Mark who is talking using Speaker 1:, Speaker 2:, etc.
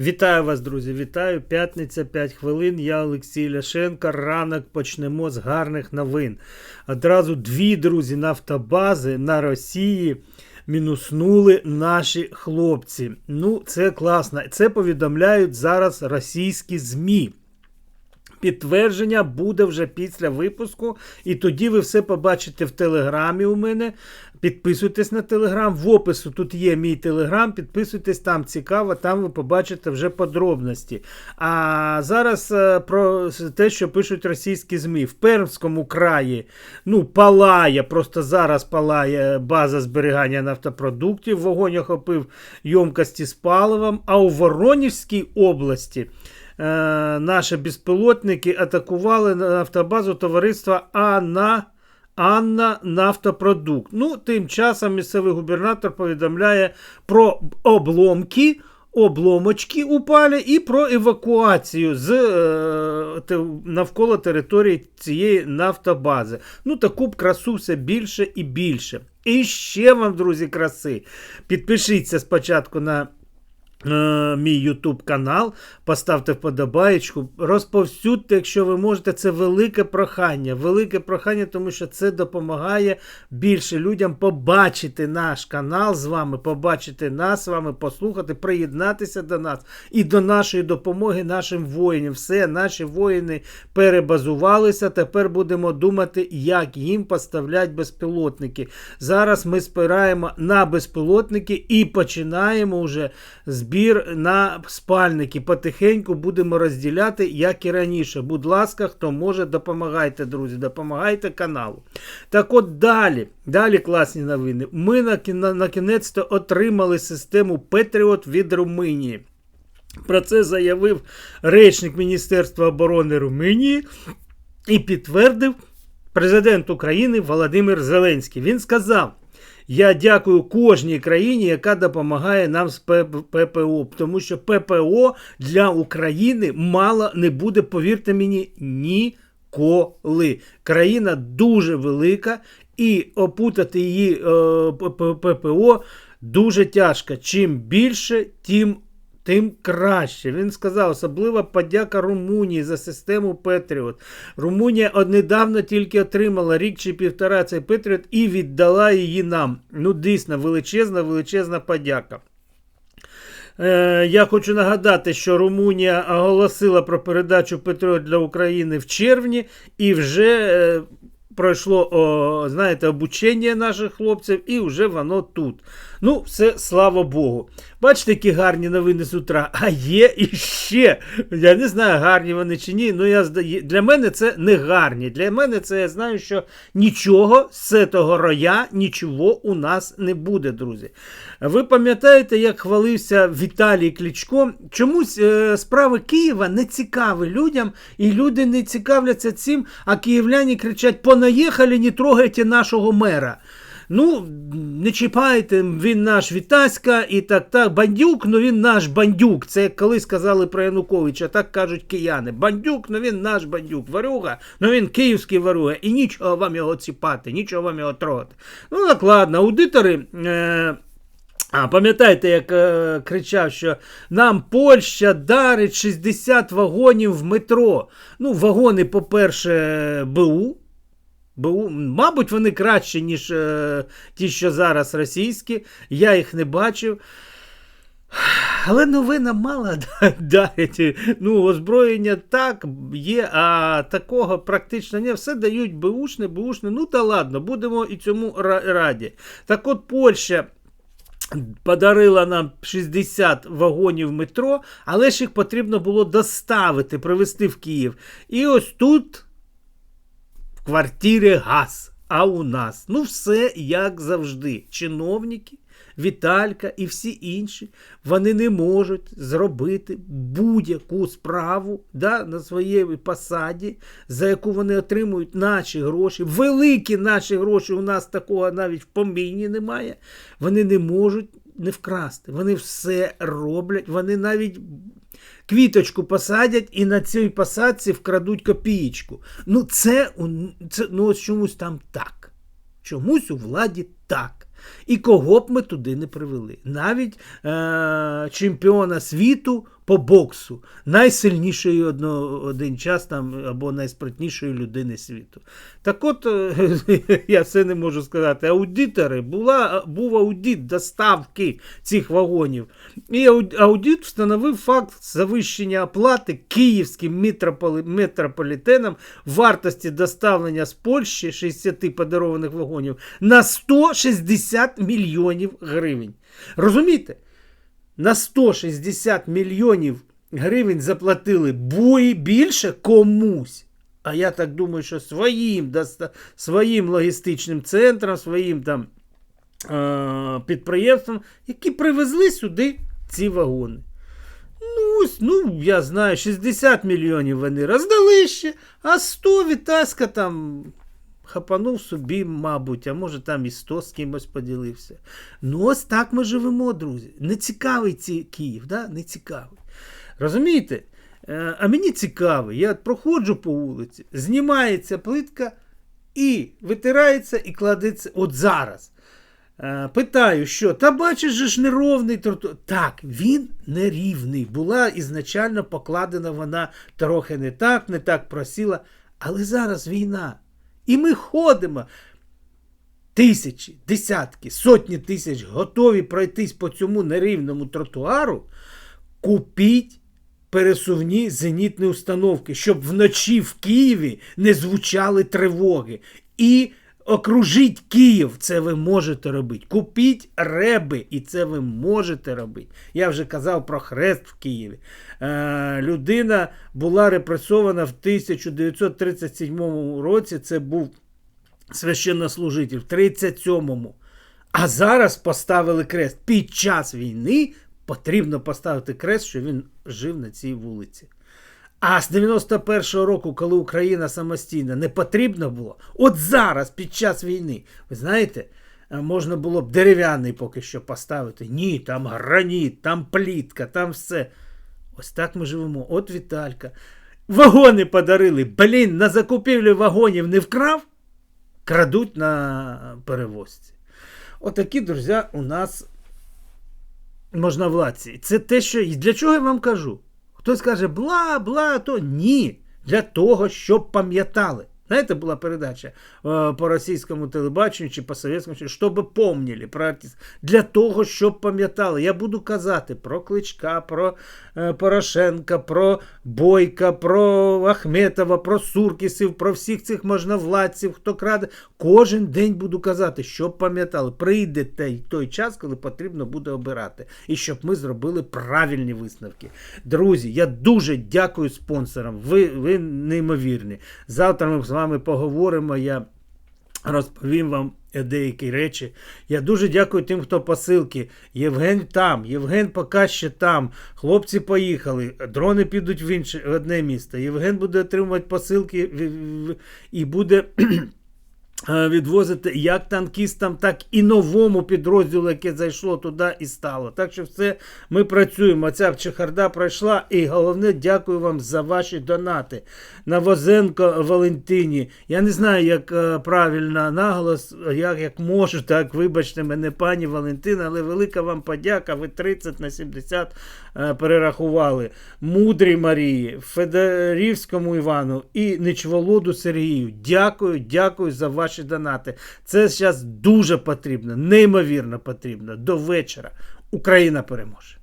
Speaker 1: Вітаю вас, друзі! Вітаю! П'ятниця 5 хвилин. Я Олексій Ляшенко. Ранок почнемо з гарних новин. Одразу дві друзі нафтобази на Росії мінуснули наші хлопці. Ну, це класно. Це повідомляють зараз російські ЗМІ. Підтвердження буде вже після випуску, і тоді ви все побачите в телеграмі у мене. Підписуйтесь на телеграм. В опису тут є мій телеграм. Підписуйтесь, там цікаво, там ви побачите вже подробності. А зараз е, про те, що пишуть російські ЗМІ. В Пермському краї ну, палає, просто зараз палає база зберігання нафтопродуктів. Вогонь охопив йомкості з паливом. А у Воронівській області. Е, наші безпілотники атакували нафтобазу товариства Анна. Анна Нафтопродукт. Ну, Тим часом місцевий губернатор повідомляє про обломки, обломочки упали і про евакуацію з е, навколо території цієї нафтобази. Ну, таку б красу все більше і більше. І ще вам, друзі, краси. Підпишіться спочатку на. Е, мій YouTube канал, поставте вподобаєчку, розповсюдьте, якщо ви можете, це велике прохання. Велике прохання, тому що це допомагає більше людям побачити наш канал з вами, побачити нас з вами, послухати, приєднатися до нас і до нашої допомоги нашим воїнам. Все, наші воїни перебазувалися. Тепер будемо думати, як їм поставлять безпілотники. Зараз ми спираємо на безпілотники і починаємо вже збір збір на спальники. Потихеньку будемо розділяти, як і раніше. Будь ласка, хто може, допомагайте, друзі, допомагайте каналу. Так от далі, далі класні новини. Ми на, на, на кінець-то отримали систему Петріот від Румунії. Про це заявив речник Міністерства оборони Румунії і підтвердив президент України Володимир Зеленський. Він сказав. Я дякую кожній країні, яка допомагає нам з ППО, тому що ППО для України мало не буде, повірте мені, ніколи. Країна дуже велика, і опутати її е, ППО дуже тяжко. Чим більше, тим тим краще. Він сказав, особлива подяка Румунії за систему Петріот. Румунія недавно тільки отримала рік чи півтора цей Петріот і віддала її нам. Ну, дійсно, величезна, величезна подяка. Е, я хочу нагадати, що Румунія оголосила про передачу Петріот для України в червні і вже. Е, пройшло, знаєте, обучення наших хлопців, і вже воно тут. Ну, все, слава Богу. Бачите, які гарні новини з утра. А є іще. Я не знаю, гарні вони чи ні. Ну, я, Для мене це не гарні. Для мене це я знаю, що нічого з того роя, нічого у нас не буде, друзі. Ви пам'ятаєте, як хвалився Віталій Кличко? Чомусь е, справи Києва не цікаві людям, і люди не цікавляться цим, а київляні кричать: понаїхали, не трогайте нашого мера. Ну, не чіпайте, він наш Вітаська і так так. Бандюк, ну він наш бандюк. Це як коли сказали про Януковича, так кажуть кияни. Бандюк, ну він наш бандюк. Варюга, ну він київський варюга. І нічого вам його ціпати, нічого вам його трогати. Ну так ладно, аудитори. Е- а пам'ятаєте, як е, кричав, що нам Польща дарить 60 вагонів в метро. Ну, вагони, по-перше, БУ. БУ, Мабуть, вони кращі, ніж е, ті, що зараз російські. Я їх не бачив. Але новина мало дарить. Ну, озброєння так є, а такого практично не все дають БУшне, БУшне. Ну та ладно, будемо і цьому раді. Так от Польща. Подарила нам 60 вагонів метро, але ж їх потрібно було доставити, привезти в Київ. І ось тут в квартирі газ. А у нас ну все як завжди. Чиновники, Віталька і всі інші, вони не можуть зробити будь-яку справу да, на своїй посаді, за яку вони отримують наші гроші. Великі наші гроші, у нас такого навіть в поміні немає. Вони не можуть не вкрасти. Вони все роблять, вони навіть квіточку посадять і на цій посадці вкрадуть копієчку. Ну, це, це ну, ось чомусь там так. Чомусь у владі так. І кого б ми туди не привели. Навіть е- чемпіона світу по боксу, найсильнішої одно, один час там або найспритнішої людини світу. Так от, е, я все не можу сказати. Аудитори була, був аудит доставки цих вагонів. І ауд- аудит встановив факт завищення оплати київським метрополи- метрополітеном вартості доставлення з Польщі 60 подарованих вагонів на 160 мільйонів гривень. Розумієте? На 160 мільйонів гривень заплатили бої більше комусь. А я так думаю, що своїм, своїм логістичним центрам, своїм там е- підприємствам, які привезли сюди ці вагони. Ну, ось, ну, я знаю, 60 мільйонів вони роздали ще, а 100 Вітаська там хапанув собі, мабуть, а може там і 100 з кимось поділився. Ну, ось так ми живемо, друзі. Не цікавий ці Київ, да? не цікавий. Розумієте? Е, А мені цікавий, я проходжу по вулиці, знімається плитка і витирається і кладеться от зараз. Е, Питаю, що? Та бачиш ж неровний тротуар. Так, він нерівний. Була ізначально покладена вона трохи не так, не так просіла. Але зараз війна. І ми ходимо. Тисячі, десятки, сотні тисяч готові пройтись по цьому нерівному тротуару. Купіть пересувні зенітні установки, щоб вночі в Києві не звучали тривоги. І окружіть Київ, це ви можете робити. Купіть реби, і це ви можете робити. Я вже казав про хрест в Києві. Е, людина була репресована в 1937 році. Це був священнослужитель в 37-му. А зараз поставили крест. Під час війни потрібно поставити крест, що він жив на цій вулиці. А з 91-го року, коли Україна самостійна, не потрібно було, от зараз, під час війни, ви знаєте, е, можна було б дерев'яний поки що поставити. Ні, там граніт, там плітка, там все. Ось так ми живемо. От Віталька. Вагони подарили. Блін, на закупівлю вагонів не вкрав, крадуть на перевозці. Отакі, друзі, у нас можновладці. Це те, що. і Для чого я вам кажу? Хтось каже, бла, бла, то ні. Для того, щоб пам'ятали. Знаєте, була передача е, по російському телебаченню чи по совєтському, щоб помнили про артист. Для того, щоб пам'ятали. Я буду казати про Кличка, про е, Порошенка, про Бойка, про Ахметова, про Суркісів, про всіх цих можновладців, хто краде. Кожен день буду казати, щоб пам'ятали. Прийде той, час, коли потрібно буде обирати. І щоб ми зробили правильні висновки. Друзі, я дуже дякую спонсорам. Ви, ви неймовірні. Завтра ми вами поговоримо. Я розповім вам деякі речі. Я дуже дякую тим, хто посилки. Євген там, Євген поки ще там. Хлопці поїхали. Дрони підуть в інше в одне місто. Євген буде отримувати посилки і буде. Е, Відвозити як танкістам, так і новому підрозділу, яке зайшло туди і стало. Так що все ми працюємо. Ця чехарда пройшла. І головне, дякую вам за ваші донати. Навозенко Валентині. Я не знаю, як е, правильно наголос, як, як можу, так вибачте мене, пані Валентина, але велика вам подяка. Ви 30 на 70 е, перерахували. Мудрій Марії, Федорівському Івану і Нечволоду Сергію. Дякую, дякую за ваші донати. Це зараз дуже потрібно, неймовірно потрібно. До вечора. Україна переможе.